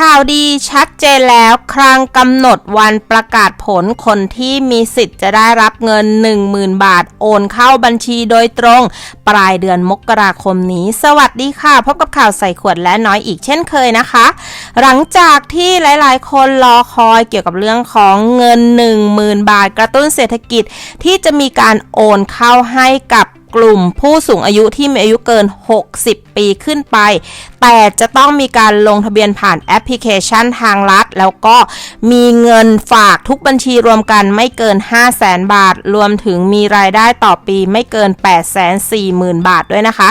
ข่าวดีชัดเจนแล้วครั้งกำหนดวันประกาศผลคนที่มีสิทธิ์จะได้รับเงิน 10,000 บาท โอนเข้าบัญชีโดยตรง ปลายเดือนมกราคมนี้ สวัสดีค่ะ พบกับข่าวใส่ขวดและน้อยอีกเช่นเคยนะคะ หลังจากที่หลายๆ คนรอคอยเกี่ยวกับเรื่องของเงิน 10,000 บาท กระตุ้นเศรษฐกิจที่จะมีการโอนเข้าให้กับ กลุ่มผู้สูงอายุที่มีอายุเกิน 60 ปีขึ้นไป แต่จะต้องมีการลงทะเบียนผ่านแอปพลิเคชันทางรัฐ แล้วก็มีเงินฝากทุกบัญชีรวมกันไม่เกิน 5 0 0แสนบาท รวมถึงมีรายได้ต่อปีไม่เกิน 8 4 0 0 0 0 บาทด้วยนะคะ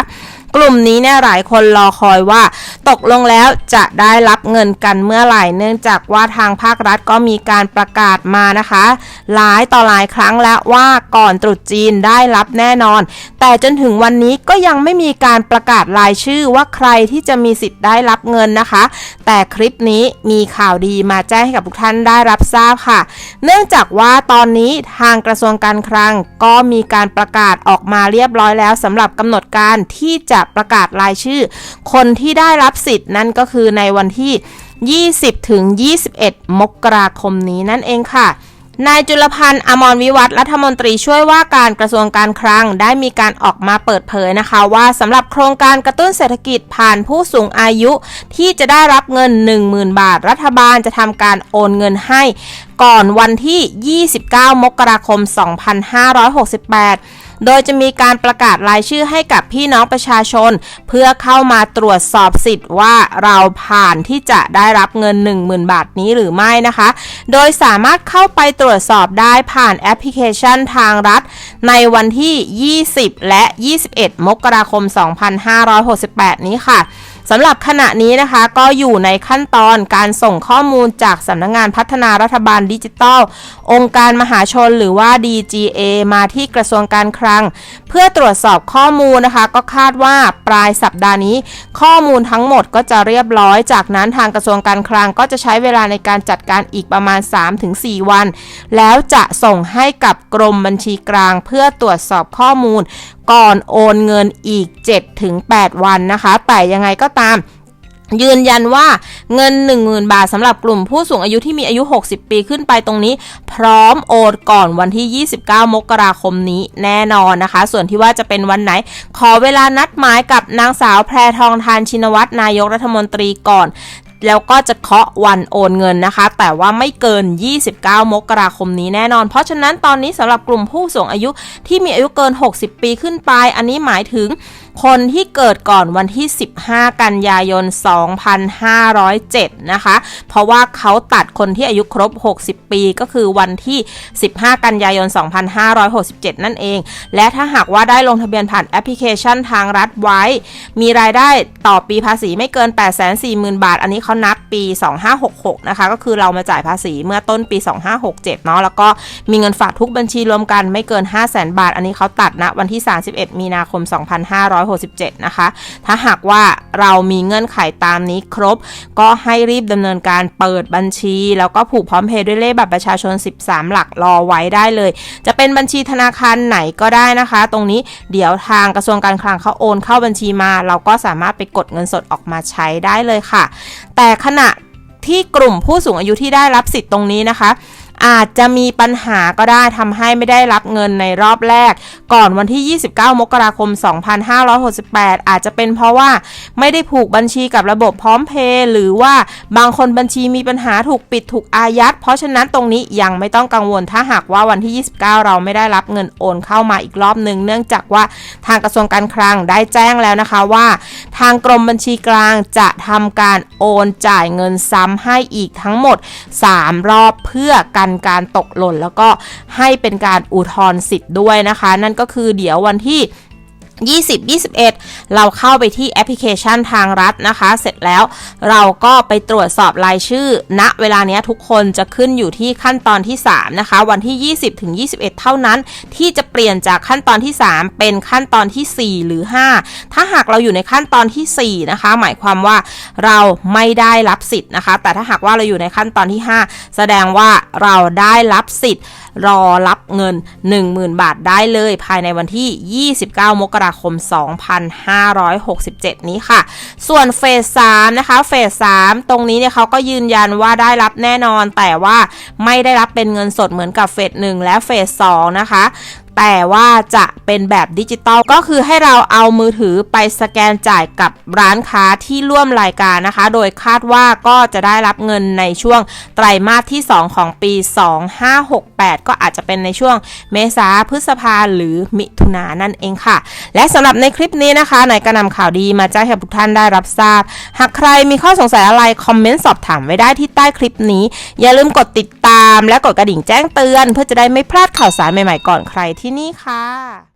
กลุ่มนี้เนี่ยหลายคนรอคอยว่า ตกลงแล้วจะได้รับเงินกันเมื่อไหร่ เนื่องจากว่าทางภาครัฐก็มีการประกาศมานะคะ หลายต่อหลายครั้งแล้วว่าก่อนตรุษจีนได้รับแน่นอน แต่จนถึงวันนี้ก็ยังไม่มีการประกาศรายชื่อว่าใครที่จะมีสิทธิ์ได้รับเงินนะคะ แต่คลิปนี้มีข่าวดีมาแจ้งให้กับทุกท่านได้รับทราบค่ะ เนื่องจากว่าตอนนี้ทางกระทรวงการคลังก็มีการประกาศออกมาเรียบร้อยแล้วสำหรับกำหนดการที่จะประกาศรายชื่อ คนที่ได้รับสิทธิ์นั่นก็คือในวันที่ 20 ถึง 21 มกราคมนี้นั่นเองค่ะนายจุลพันธ์อมรวิวัฒรัฐมนตรีช่วยว่าการกระทรวงการคลังได้มีการออกมาเปิดเผยนะคะ ว่าสำหรับโครงการกระตุ้นเศรษฐกิจผ่านผู้สูงอายุที่จะได้รับเงิน 10,000 บาท รัฐบาลจะทำการโอนเงินให้ ก่อนวันที่ 29 มกราคม 2568โดยจะมีการประกาศรายชื่อให้กับพี่น้องประชาชน เพื่อเข้ามาตรวจสอบสิทธิ์ว่าเราผ่านที่จะได้รับเงิน 10,000 บาทนี้หรือไม่นะคะ โดยสามารถเข้าไปตรวจสอบได้ผ่านแอปพลิเคชันทางรัฐ ในวันที่ 20 และ 21 มกราคม 2568 นี้ค่ะ สำหรับขณะนี้นะคะก็อยู่ในขั้นตอนการส่งข้อมูลจากสำนักงงานพัฒนารัฐบาลดิจิทัล องค์การมหาชนหรือว่า DGA มาที่กระทรวงการคลัง เพื่อตรวจสอบข้อมูลนะคะ ก็คาดว่าปลายสัปดาห์นี้ ข้อมูลทั้งหมดก็จะเรียบร้อย จากนั้นทางกระทรวงการคลังก็จะใช้เวลาในการจัดการอีกประมาณ 3-4 วัน แล้วจะส่งให้กับกรมบัญชีกลาง เพื่อตรวจสอบข้อมูลก่อนโอนเงินอีก 7-8 วันนะคะ แต่ยังไงก็ตามยืนยันว่าเงิน 10,000 บาทสำหรับกลุ่มผู้สูงอายุที่มีอายุ 60 ปีขึ้นไปตรงนี้ พร้อมโอนก่อนวันที่ 29 มกราคมนี้แน่นอนนะคะ ส่วนที่ว่าจะเป็นวันไหน ขอเวลานัดหมายกับนางสาวแพรทองทานชินวัตรนายกรัฐมนตรีก่อน แล้วก็จะเคาะวันโอนเงินนะคะ แต่ว่าไม่เกิน 29 มกราคมนี้แน่นอน เพราะฉะนั้นตอนนี้สำหรับกลุ่มผู้สูงอายุที่มีอายุเกิน 60 ปีขึ้นไป อันนี้หมายถึง คนที่เกิดก่อนวันที่ 15 กันยายน 2507 นะคะ เพราะว่าเขาตัดคนที่อายุครบ 60 ปีก็คือวันที่ 15 กันยายน 2567 นั่นเอง และถ้าหากว่าได้ลงทะเบียนผ่านแอปพลิเคชันทางรัฐไว้ มีรายได้ต่อปีภาษีไม่เกิน 840,000 บาท อันนี้เขานับปี 2566 นะคะ ก็คือเรามาจ่ายภาษีเมื่อต้นปี 2567 เนาะ แล้วก็มีเงินฝากทุกบัญชีรวมกันไม่เกิน 500,000 บาท อันนี้เขาตัดนะวันที่ 31 มีนาคม 250 2567 นะคะ ถ้าหากว่าเรามีเงื่อนไขตามนี้ครบ ก็ให้รีบดำเนินการเปิดบัญชี แล้วก็ผูกพร้อมเพย์ด้วยเลขบัตรประชาชน 13 หลักรอไว้ได้เลย จะเป็นบัญชีธนาคารไหนก็ได้นะคะ ตรงนี้เดี๋ยวทางกระทรวงการคลังเขาโอนเข้าบัญชีมา เราก็สามารถไปกดเงินสดออกมาใช้ได้เลยค่ะ แต่ขณะที่กลุ่มผู้สูงอายุที่ได้รับสิทธิ์ตรงนี้นะคะ อาจจะมีปัญหาก็ได้ทำให้ไม่ได้รับเงินในรอบแรก ก่อนวันที่ 29 มกราคม 2568 อาจจะเป็นเพราะว่าไม่ได้ผูกบัญชีกับระบบพร้อมเพย์หรือว่าบางคนบัญชีมีปัญหาถูกปิดถูกอายัด เพราะฉะนั้นตรงนี้ยังไม่ต้องกังวลถ้าหากว่าวันที่ 29 เราไม่ได้รับเงินโอนเข้ามาอีกรอบหนึ่งเนื่องจากว่าทางกระทรวงการคลังได้แจ้งแล้วนะคะว่า ทางกรมบัญชีกลางจะทำการโอนจ่ายเงินซ้ำให้อีกทั้งหมด 3 รอบเพื่อกันการตกหล่น แล้วก็ให้เป็นการอุทธรณ์สิทธิ์ด้วยนะคะ นั่นก็คือเดี๋ยววันที่ 20 21 เราเข้าไปที่แอปพลิเคชันทางรัฐนะคะ เสร็จแล้วเราก็ไปตรวจสอบรายชื่อณเวลาเนี้ยทุกคนจะขึ้นอยู่ที่ขั้นตอนที่ 3 นะคะ วันที่ 20ถึง21 เท่านั้น ที่จะเปลี่ยนจากขั้นตอนที่ 3 เป็นขั้นตอนที่ 4 หรือ 5 ถ้าหากเราอยู่ในขั้นตอนที่ 4 นะคะ หมายความว่าเราไม่ได้รับสิทธิ์นะคะ แต่ถ้าหากว่าเราอยู่ในขั้นตอนที่ 5 แสดงว่าเราได้รับสิทธิ์ รอรับเงิน 10,000 บาทได้เลย ภายในวันที่ 29 มกราฎาคม 2567 นี้ค่ะ ส่วนเฟส3นะคะ เฟส3ตรงนี้เนี่ยเขาก็ยืนยันว่าได้รับแน่นอน แต่ว่าไม่ได้รับเป็นเงินสดเหมือนกับเฟส1และเฟส2นะคะ แต่ว่าจะเป็นแบบดิจิตอลก็คือให้เราเอามือถือไปสแกนจ่ายกับร้านค้าที่ร่วมรายการนะคะ โดยคาดว่าก็จะได้รับเงินในช่วงไตรมาสที่ 2 ของปี 2568 ก็อาจจะเป็นในช่วงเมษาพฤษภาหรือมิถุนายนนั่นเองค่ะ และสำหรับในคลิปนี้นะคะไหนก็นำข่าวดีมาแจ้งให้ทุกท่านได้รับทราบ หากใครมีข้อสงสัยอะไร คอมเมนต์สอบถามไว้ได้ที่ใต้คลิปนี้ อย่าลืมกดติดาม และกดกระดิ่งแจ้งเตือน เพื่อจะได้ไม่พลาดข่าวสารใหม่ๆก่อนใครที่นี่ค่ะ